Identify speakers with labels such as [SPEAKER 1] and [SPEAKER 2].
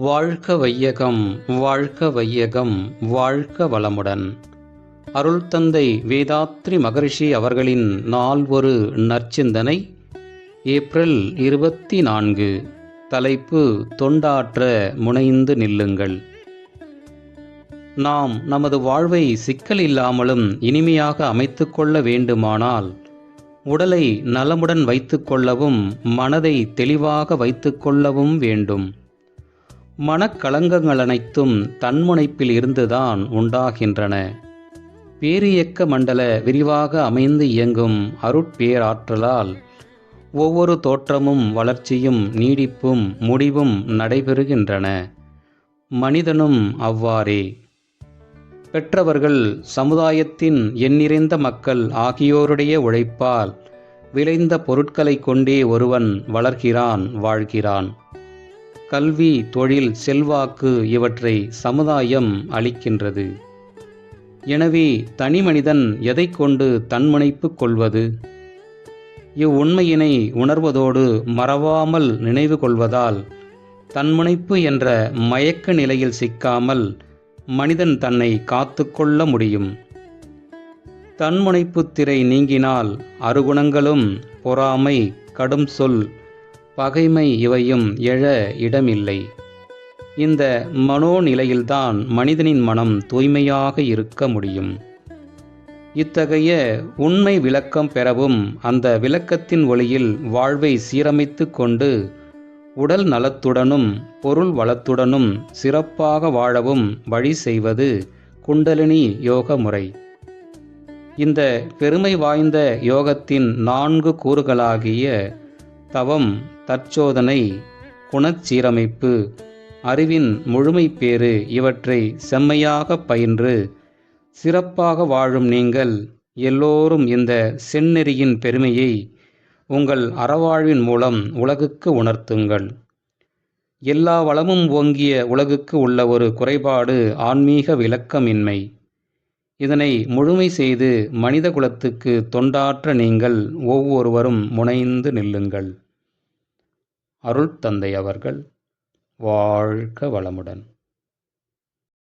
[SPEAKER 1] வாழ்க வையகம் வாழ்க வையகம் வாழ்க வளமுடன். அருள் தந்தை வேதாத்ரி மகரிஷி அவர்களின் நாள் ஒரு நற்சிந்தனை ஏப்ரல் இருபத்தி நான்கு தலைப்பு தொண்டாற்ற முனைந்து நில்லுங்கள். நாம் நமது வாழ்வை சிக்கல் இல்லாமலும் இனிமையாக அமைத்துக்கொள்ள வேண்டுமானால் உடலை நலமுடன் வைத்துக்கொள்ளவும் மனதை தெளிவாக வைத்துக்கொள்ளவும் வேண்டும். மனக்கலங்கங்கள் அனைத்தும் தன்முனைப்பில் இருந்துதான் உண்டாகின்றன. பேரியக்க மண்டல விரிவாக அமைந்து இயங்கும் அருட்பேராற்றலால் ஒவ்வொரு தோற்றமும் வளர்ச்சியும் நீடிப்பும் முடிவும் நடைபெறுகின்றன. மனிதனும் அவ்வாறே. பெற்றவர்கள் சமுதாயத்தின் எண்ணிறைந்த மக்கள் ஆகியோருடைய உழைப்பால் விளைந்த பொருட்களைக் கொண்டே ஒருவன் வளர்கிறான் வாழ்கிறான். கல்வி தொழில் செல்வாக்கு இவற்றை சமுதாயம் அளிக்கின்றது. எனவே தனி மனிதன் எதை கொண்டு தன்முனைப்பு கொள்வது? இவ்வுண்மையினை உணர்வதோடு மறவாமல் நினைவு கொள்வதால் தன்முனைப்பு என்ற மயக்க நிலையில் சிக்காமல் மனிதன் தன்னை காத்துக்கொள்ள முடியும். தன்முனைப்பு திரை நீங்கினால் அருகுணங்களும் பொறாமை கடும் சொல் பகைமை இவையும் எழ இடமில்லை. இந்த மனோநிலையில்தான் மனிதனின் மனம் தூய்மையாக இருக்க முடியும். இத்தகைய உண்மை விளக்கம் பெறவும் அந்த விளக்கத்தின் ஒளியில் வாழ்வை சீரமைத்து கொண்டு உடல் நலத்துடனும் பொருள் வளத்துடனும் சிறப்பாக வாழவும் வழி செய்வது குண்டலினி யோக முறை. இந்த பெருமை வாய்ந்த யோகத்தின் நான்கு கூறுகளாகிய தவம் தற்சோதனை குணச்சீரமைப்பு அறிவின் முழுமைப்பேறு இவற்றை செம்மையாக பயின்று சிறப்பாக வாழும் நீங்கள் எல்லோரும் இந்த செந்நெறியின் பெருமையை உங்கள் அறவாழ்வின் மூலம் உலகுக்கு உணர்த்துங்கள். எல்லா வளமும் ஓங்கிய உலகுக்கு உள்ள ஒரு குறைபாடு ஆன்மீக விளக்கமின்மை. இதனை முழுமை செய்து மனித குலத்துக்கு தொண்டாற்ற நீங்கள் ஒவ்வொருவரும் முனைந்து நில்லுங்கள். அருள் தந்தை அவர்கள். வாழ்க வளமுடன்.